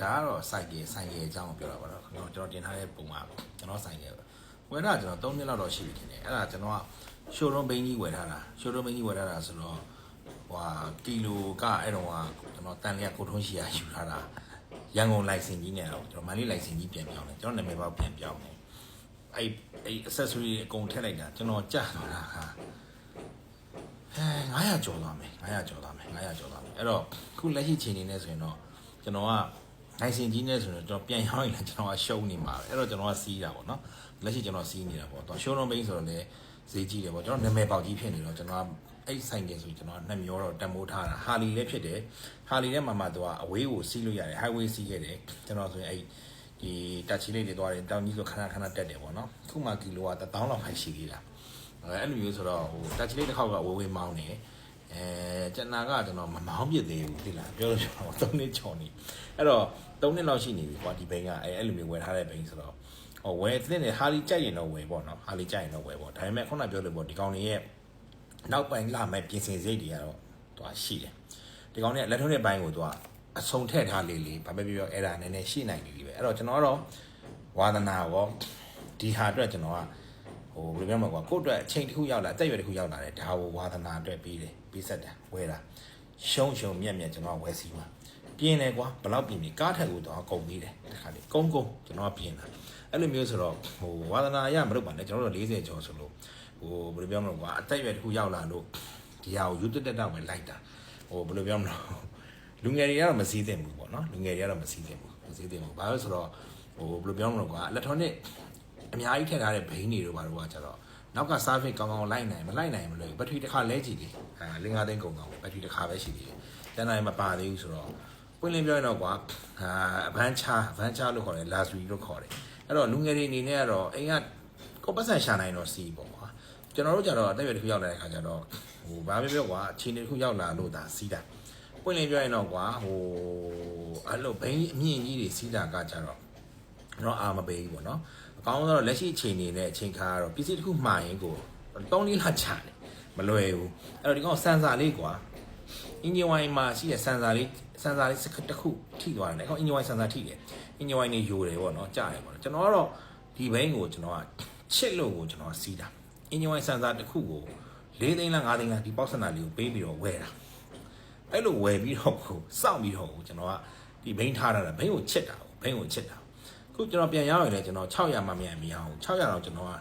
ကတော့စိုက်ကယ်ဆိုင်ကယ်အကြောင်းကိုပြောတာပါတော့ကျွန်တော်ကျွန်တော်တင်ထားတဲ့ပုံမှာကျွန်တော်ဆိုင်ကယ်ဝယ်တာကျွန်တော်3နှစ်လောက်တော့ရှိပြီခင်ဗျအဲ့ဒါကျွန်တော်ကရှိုးရုံးဘိန်းကြီးဝယ်ထားတာရှိုးရုံးဘိန်းကြီးဝယ်ထားတာဆိုတော့ဟွာကီလိုကအဲ့တော့ကကျွန်တော်တန်လျက်ကိုထုံးရှိရယူထားတာရန်ကုန်လိုင်စင်ကြီးနဲ့တော့ကျွန်တော်မန္တလေးလိုင်စင်ကြီးပြန်ပြောင်းတယ်ကျွန်တော်နာမည်ပေါက်ပြန်ပြောင်းတယ်အဲ့အဲ့ accessory အကုန်ထည့်လိုက်တာကျွန်တော်ကြာတော့တာခါအဲ900ကျော်သွားမယ်900ကျော်သွားမယ်900ကျော်သွားမယ်အဲ့တော့ခုလက်ရှိချိန်နေနေဆိုရင်တော့ကျွန်တော်က နိုင်စင်ကြီးနေဆိုရင်တော့ကျွန်တော်ပြန်ရောင်းရင်လည်းကျွန်တော်ကရှုံးနေမှာပဲအဲ့တော့ကျွန်တော်ကစီးတာပေါ့နော်လက်ရှိကျွန်တော်စီးနေတာပေါ့တော့ရှုံးတော့ဘိန်းဆိုတော့လည်းဈေးကြီးတယ်ပေါ့ကျွန်တော်နာမည်ပေါက်ကြီးဖြစ်နေတော့ကျွန်တော်ကအဲ့ဆိုင်ကယ်ဆိုရင်ကျွန်တော်နှစ်မျိုးတော့တန်မိုးထားတာဟာလီလည်းဖြစ်တယ်ဟာလီထဲမှာမှသူကအဝေးကိုစီးလို့ရတယ် highway စီးခဲ့တယ်ကျွန်တော်ဆိုရင်အဲ့ဒီတက်ချီလေးတွေသွားတယ်တောင်ကြီးဆိုခဏခဏတက်တယ်ပေါ့နော်ခုမှကီလိုက1000လောက်ဖိုက်ရှိသေးတာအဲအဲ့လိုမျိုးဆိုတော့ဟိုတက်ချီလေးတစ်ခေါက်ကဝေဝေးမောင်းနေ အဲကျန်နာကကျွန်တော်မမောင်းပြစ်သေးဘူးသိလားပြောလို့ကျွန်တော်၃နှစ်ချော်နေအဲ့တော့၃နှစ်လောက်ရှိနေပြီကွာဒီဘိန်းကအဲအဲ့လိုမျိုးဝယ်ထားတဲ့ဘိန်းဆိုတော့ဟိုဝယ်တဲ့နေဟာလီကြိုက်ရင်တော့ဝယ်ပေါ့နော်ဟာလီကြိုက်ရင်တော့ဝယ်ပေါ့ဒါပေမဲ့ခုနပြောလို့ပေါ့ဒီကောင်တွေရဲ့နောက်ပိုင်းလာမဲ့ပြင်ဆင်စိတ်တွေကတော့သူကရှိတယ်ဒီကောင်တွေကလက်ထုံးတဲ့ဘိုင်းကိုသူကအဆုံထည့်ထားလေးလေးဘာပဲပြောပြောအဲ့ဒါနည်းနည်းရှိနိုင်ပြီပဲအဲ့တော့ကျွန်တော်ကတော့ဝါသနာရောဒီဟာအတွက်ကျွန်တော်က ဟိုဘယ်လိုပြောမလဲကွာကိုယ့်အတွက်အချိန်တစ်ခုရောက်လာအသက်အရွယ်တစ်ခုရောက်လာတယ်ဒါကိုဝါသနာအတွက်ပြီးတယ်ပြီးဆက်တယ်ဝဲတာရှုံရှုံမြက်မြက်ကျွန်တော်ဝဲစီမှာပြင်းတယ်ကွာဘယ်လောက်ပြင်းပြီကားထက်ကိုတော့ကုန်ပြီးတယ်တခါလေကုန်းကုန်းကျွန်တော်ကပြင်းတာအဲ့လိုမျိုးဆိုတော့ဟိုဝါသနာရမလုပ်ပါနဲ့ကျွန်တော်တို့40ကျော်ဆိုလို့ဟိုဘယ်လိုပြောမလဲကွာအသက်အရွယ်တစ်ခုရောက်လာလို့ဒီဟာကိုယူတက်တက်တော့ပဲလိုက်တာဟိုဘယ်လိုပြောမလဲလူငယ်တွေကတော့မစည်းသင့်ဘူးပေါ့နော်လူငယ်တွေကတော့မစည်းသင့်ဘူးမစည်းသင့်ဘူးဘာလို့ဆိုတော့ဟိုဘယ်လိုပြောမလဲကွာ electronic အများကြီးထည့်ထားတဲ့ဘိန်းတွေတို့ဘာလို့ကကြတော့နောက်က service ကောင်းကောင်းလိုက်နိုင်မလိုက်နိုင်မလို့ဘက်ထရီတစ်ခါလဲကြည့်တယ်အဲလင်းကားသိန်းကုန်ကောင်းဘက်ထရီတစ်ခါပဲရှိသေးတယ်ကျန်တာမပါသေးဘူးဆိုတော့ပွင့်လင်းပြောရင်တော့ကွာအာအဗန်းချာအဗန်းချာလို့ခေါ်တယ် luxury လို့ခေါ်တယ်အဲ့တော့လူငယ်တွေအနေနဲ့ကတော့အိမ်ကကိုပတ်စံရှာနိုင်တော့စီးပေါ့ကွာကျွန်တော်တို့ကြတော့အသက်အရွယ်တစ်ခုရောက်လာတဲ့ခါကျတော့ဟိုဘာပဲပြောကွာအချိန်တစ်ခုရောက်လာလို့ဒါစီးတာပွင့်လင်းပြောရင်တော့ကွာဟိုအဲ့လိုဘိန်းအမြင့်ကြီးတွေစီးတာကကြတော့တော့အာမပေးဘူးပေါ့နော်အ ကောင်းဆုံးတော့လက်ရှိအချိန်နေနဲ့အချိန်ခါကတော့ပစ္စည်းတစ်ခုမှားရင်ကို3လေးလချတယ်မလွယ်ဘူးအဲ့တော့ဒီကောင်ဆန်စာလေးကွာအင်ဂျင်ဝိုင်းမှာရှိတဲ့ဆန်စာလေးဆန်စာလေးတစ်ခုထိသွားတယ်ဒီကောင်အင်ဂျင်ဝိုင်းဆန်စာထိတယ်အင်ဂျင်ဝိုင်းနေယိုတယ်ပေါ့နော်ကြားတယ်ပေါ့နော်ကျွန်တော်ကတော့ဒီဘိန်းကိုကျွန်တော်ကချစ်လို့ကိုကျွန်တော်စီးတာအင်ဂျင်ဝိုင်းဆန်စာတစ်ခုကို၄သိန်းလား၅သိန်းလားဒီပေါက်ဆန္ဒလေးကိုပေးပြီးတော့ဝယ်တာအဲ့လိုဝယ်ပြီးတော့ကိုစောင့်ပြီးတော့ကိုကျွန်တော်ကဒီဘိန်းထားတာဘိန်းကိုချစ်တာဘိန်းကိုချစ်တာ ခုကျွန်တော်ပြန်ရောက်ရင်လည်းကျွန်တော်600မှမြန်မရအောင်600တော့ကျွန်တော်က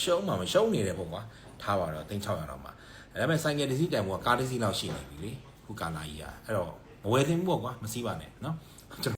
ရှုံးမှမရှုံးနေတယ်ပေါ့ကွာထားပါတော့3600တော့မှဒါပေမဲ့ဆိုင်ကယ်တစ်စီးတိုင်ပေါ်ကကားတစ်စီးလောက်ရှိနေပြီလေခုကာလာကြီးอ่ะအဲ့တော့မဝယ်သင့်ဘူးပေါ့ကွာမစည်းပါနဲ့เนาะ